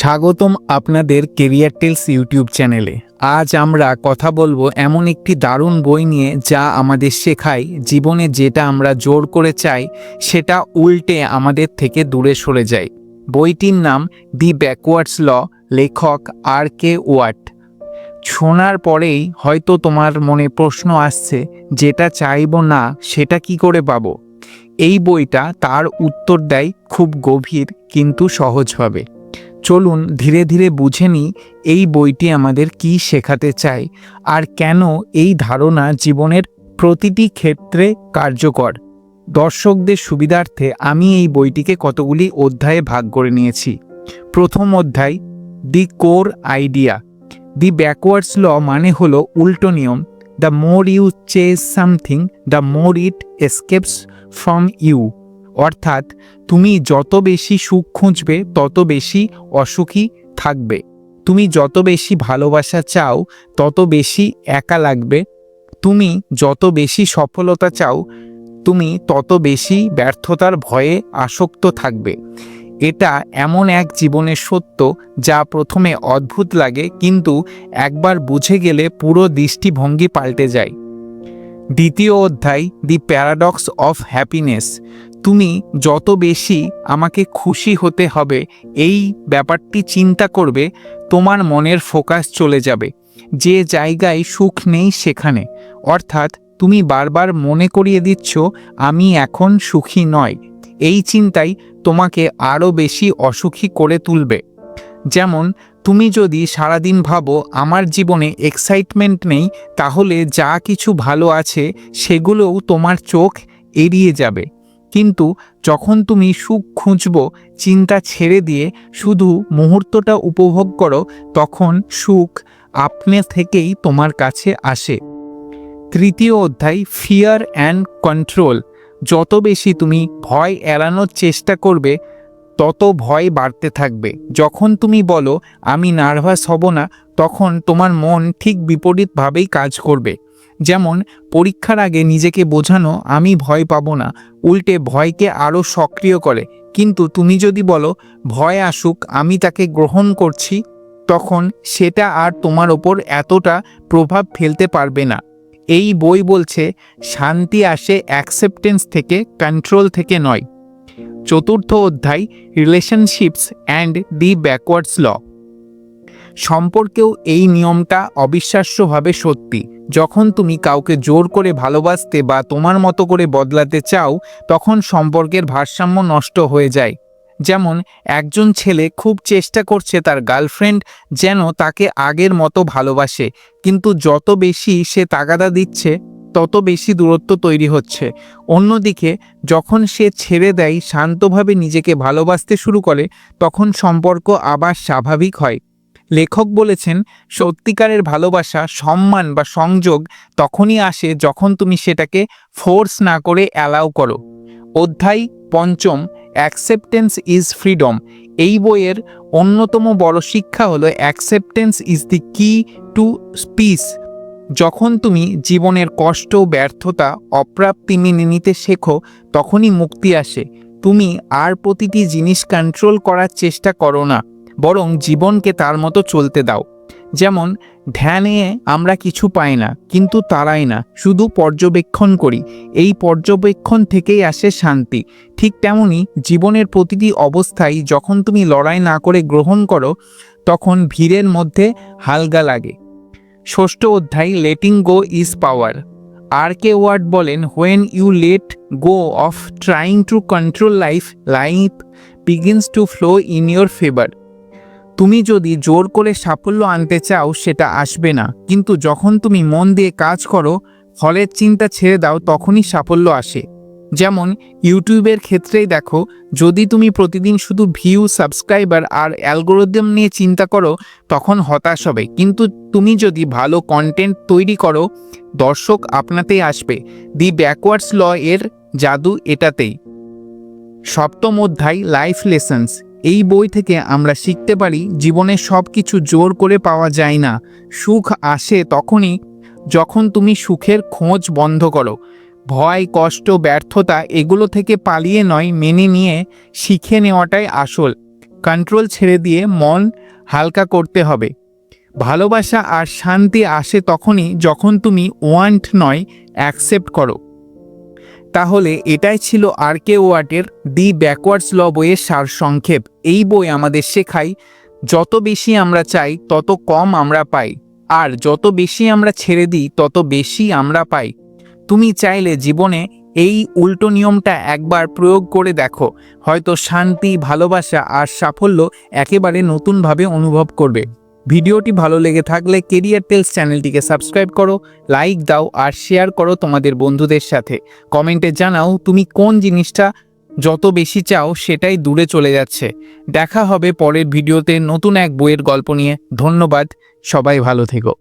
স্বাগতম আপনাদের career tales YouTube চ্যানেলে আজ আমরা কথা বলব এমন একটি দারুণ বই নিয়ে যা আমাদের শেখায় জীবনে যেটা আমরা জোর করে চাই, সেটা উল্টে আমাদের থেকে দূরে সরে যায়। বইটির নাম দি ব্যাকওয়ার্ডস ল লেখক আর কে ওয়াট। শোনার পরেই হয়তো তোমার মনে প্রশ্ন আসছে, যেটা চাইব না, সেটা কি করে পাবো? এই বইটা তার উত্তর দেয় খুব গভীর কিন্তু সহজভাবে চলুন ধীরে ধীরে বুঝে নিই এই বইটি আমাদের কি শেখাতে চায় আর কেন এই ধারণা জীবনের প্রতিটি ক্ষেত্রে কার্যকর। দর্শকদের সুবিধার্থে আমি এই বইটিকে কতগুলি অধ্যায়ে ভাগ করে নিয়েছি। প্রথম অধ্যায়, the core idea the backwards law মানে হলো উল্টো নিয়ম। The more you chase something, the more it escapes from you অর্থাৎ তুমি যত বেশি সুখ খুঁজবে, তত বেশি অসুখী থাকবে। তুমি যত বেশি ভালোবাসা চাও, তত বেশি একা লাগবে। তুমি যত বেশি সফলতা চাও, তুমি তত বেশি ব্যর্থতার ভয়ে আসক্ত থাকবে। এটা এমন এক জীবনের সত্য যা প্রথমে অদ্ভুত লাগে, কিন্তু একবার বুঝে গেলে পুরো দৃষ্টিভঙ্গি পাল্টে যায়। দ্বিতীয় অধ্যায় দি প্যারাডক্স অফ হ্যাপিনেস তুমি যত বেশি আমাকে খুশি হতে হবে, এই ব্যাপারটি চিন্তা করবে, তোমার মনের ফোকাস চলে যাবে। যে জায়গায় সুখ নেই সেখানে। অর্থাৎ, তুমি বারবার মনে করিয়ে দিচ্ছ, আমি এখন সুখী নয়। এই চিন্তাই তোমাকে আরও বেশি অসুখী করে তুলবে। যেমন তুমি যদি সারাদিন ভাবো আমার জীবনে এক্সাইটমেন্ট নেই, তাহলে যা কিছু ভালো আছে সেগুলোও তোমার চোখ এড়িয়ে যাবে। কিন্তু যখন তুমি সুখ খুঁজব, চিন্তা ছেড়ে দিয়ে শুধু মুহূর্তটা উপভোগ করো, তখন সুখ আপনে থেকেই তোমার কাছে আসে। তৃতীয় অধ্যায় ফিয়ার অ্যান্ড কন্ট্রোল যত বেশি তুমি ভয় এড়ানোর চেষ্টা করবে তত ভয় বাড়তে থাকবে। যখন তুমি বলো, আমি নার্ভাস হব না, তখন তোমার মন ঠিক বিপরীতভাবেই কাজ করবে। যেমন, পরীক্ষার আগে নিজেকে বোঝানো, আমি ভয় পাবো না। উল্টে ভয়কে আরও সক্রিয় করে। কিন্তু তুমি যদি বলো, ভয় আসুক, আমি তাকে গ্রহণ করছি, তখন সেটা আর তোমার ওপর এতটা প্রভাব ফেলতে পারবে না। এই বই বলছে, শান্তি আসে অ্যাকসেপ্টেন্স থেকে কন্ট্রোল থেকে নয়। চতুর্থ অধ্যায় relationships and the backwards law সম্পর্কেও এই নিয়মটা অবিশ্বাস্যভাবে সত্যি। যখন তুমি কাউকে জোর করে ভালোবাসতে বা তোমার মতো করে বদলাতে চাও, তখন সম্পর্কের ভারসাম্য নষ্ট হয়ে যায়। যেমন, একজন ছেলে খুব চেষ্টা করছে তার গার্লফ্রেন্ড যেন তাকে আগের মতো ভালোবাসে, কিন্তু যত বেশি সে তাগাদা দিচ্ছে তত বেশি দূরত্ব তৈরি হচ্ছে। অন্যদিকে, যখন সে ছেড়ে দেয়, শান্তভাবে নিজেকে ভালোবাসতে শুরু করে, তখন সম্পর্ক আবার স্বাভাবিক হয়। লেখক বলেছেন, সত্যিকারের ভালোবাসা, সম্মান বা সংযোগ তখনই আসে যখন তুমি সেটাকে ফোর্স না করে অ্যালাউ করো। অধ্যায় পঞ্চম, অ্যাকসেপ্টেন্স ইজ ফ্রিডম এই বইয়ের অন্যতম বড় শিক্ষা হলো, অ্যাকসেপ্টেন্স ইজ দি কি টু পিস যখন তুমি জীবনের কষ্ট, ব্যর্থতা, অপ্রাপ্তি মেনে নিতে শেখো, তখনই মুক্তি আসে। তুমি আর প্রতিটি জিনিস কন্ট্রোল করার চেষ্টা করো না, বরং জীবনকে তার মতো চলতে দাও। যেমন, ধ্যানে আমরা কিছু পাই না, কিন্তু তারাই না, শুধু পর্যবেক্ষণ করি। এই পর্যবেক্ষণ থেকেই আসে শান্তি। ঠিক তেমনি জীবনের প্রতিটি অবস্থায় যখন তুমি লড়াই না করে গ্রহণ করো, তখন ভিড়ের মধ্যে হালকা লাগে। ষষ্ঠ অধ্যায় লেটিং গো ইজ পাওয়ার আর কে ওয়ার্ড বলেন when you let go of trying to control life life begins to flow in your favour তুমি যদি জোর করে সাফল্য আনতে চাও, সেটা আসবে না। কিন্তু যখন তুমি মন দিয়ে কাজ করো, ফলের চিন্তা ছেড়ে দাও, তখনই সাফল্য আসে। যেমন ইউটিউবের ক্ষেত্রেই দেখো, যদি তুমি প্রতিদিন শুধু ভিউ সাবস্ক্রাইবার আর অ্যালগোরিদম নিয়ে চিন্তা করো, তখন হতাশ হবে। কিন্তু তুমি যদি ভালো কন্টেন্ট তৈরি করো, দর্শক আপনাতেই আসবে। দি ব্যাকওয়ার্ডস ল এর জাদু এটাতেই। সপ্তম অধ্যায় লাইফ লেসন্স এই বই থেকে আমরা শিখতে পারি, জীবনে সব কিছু জোর করে পাওয়া যায় না। সুখ আসে তখনই যখন তুমি সুখের খোঁজ বন্ধ করো। ভয়, কষ্ট, ব্যর্থতা এগুলো থেকে পালিয়ে নয়, মেনে নিয়ে শিখে নেওয়াটাই আসল। কন্ট্রোল ছেড়ে দিয়ে মন হালকা করতে হবে। ভালোবাসা আর শান্তি আসে তখনই যখন তুমি ওয়ান্ট নয় অ্যাকসেপ্ট করো। তাহলে এটাই ছিল আর কে ওয়াটের দি ব্যাকওয়ার্ডস ল বইয়ের সারসংক্ষেপ এই বই আমাদের শেখায়, যত বেশি আমরা চাই, তত কম আমরা পাই। আর যত বেশি আমরা ছেড়ে দিই, তত বেশি আমরা পাই। তুমি চাইলে জীবনে এই উল্টো নিয়মটা একবার প্রয়োগ করে দেখো। হয়তো শান্তি, ভালোবাসা আর সাফল্য একেবারে নতুনভাবে অনুভব করবে। ভিডিওটি ভালো লেগে থাকলে কেরিয়ার টেলস চ্যানেলটিকে সাবস্ক্রাইব করো, লাইক দাও আর শেয়ার করো তোমাদের বন্ধুদের সাথে। কমেন্টে জানাও তুমি কোন জিনিসটা যত বেশি চাও সেটাই দূরে চলে যাচ্ছে। দেখা হবে পরের ভিডিওতে নতুন এক বইয়ের গল্প নিয়ে। ধন্যবাদ, সবাই ভালো থেকো।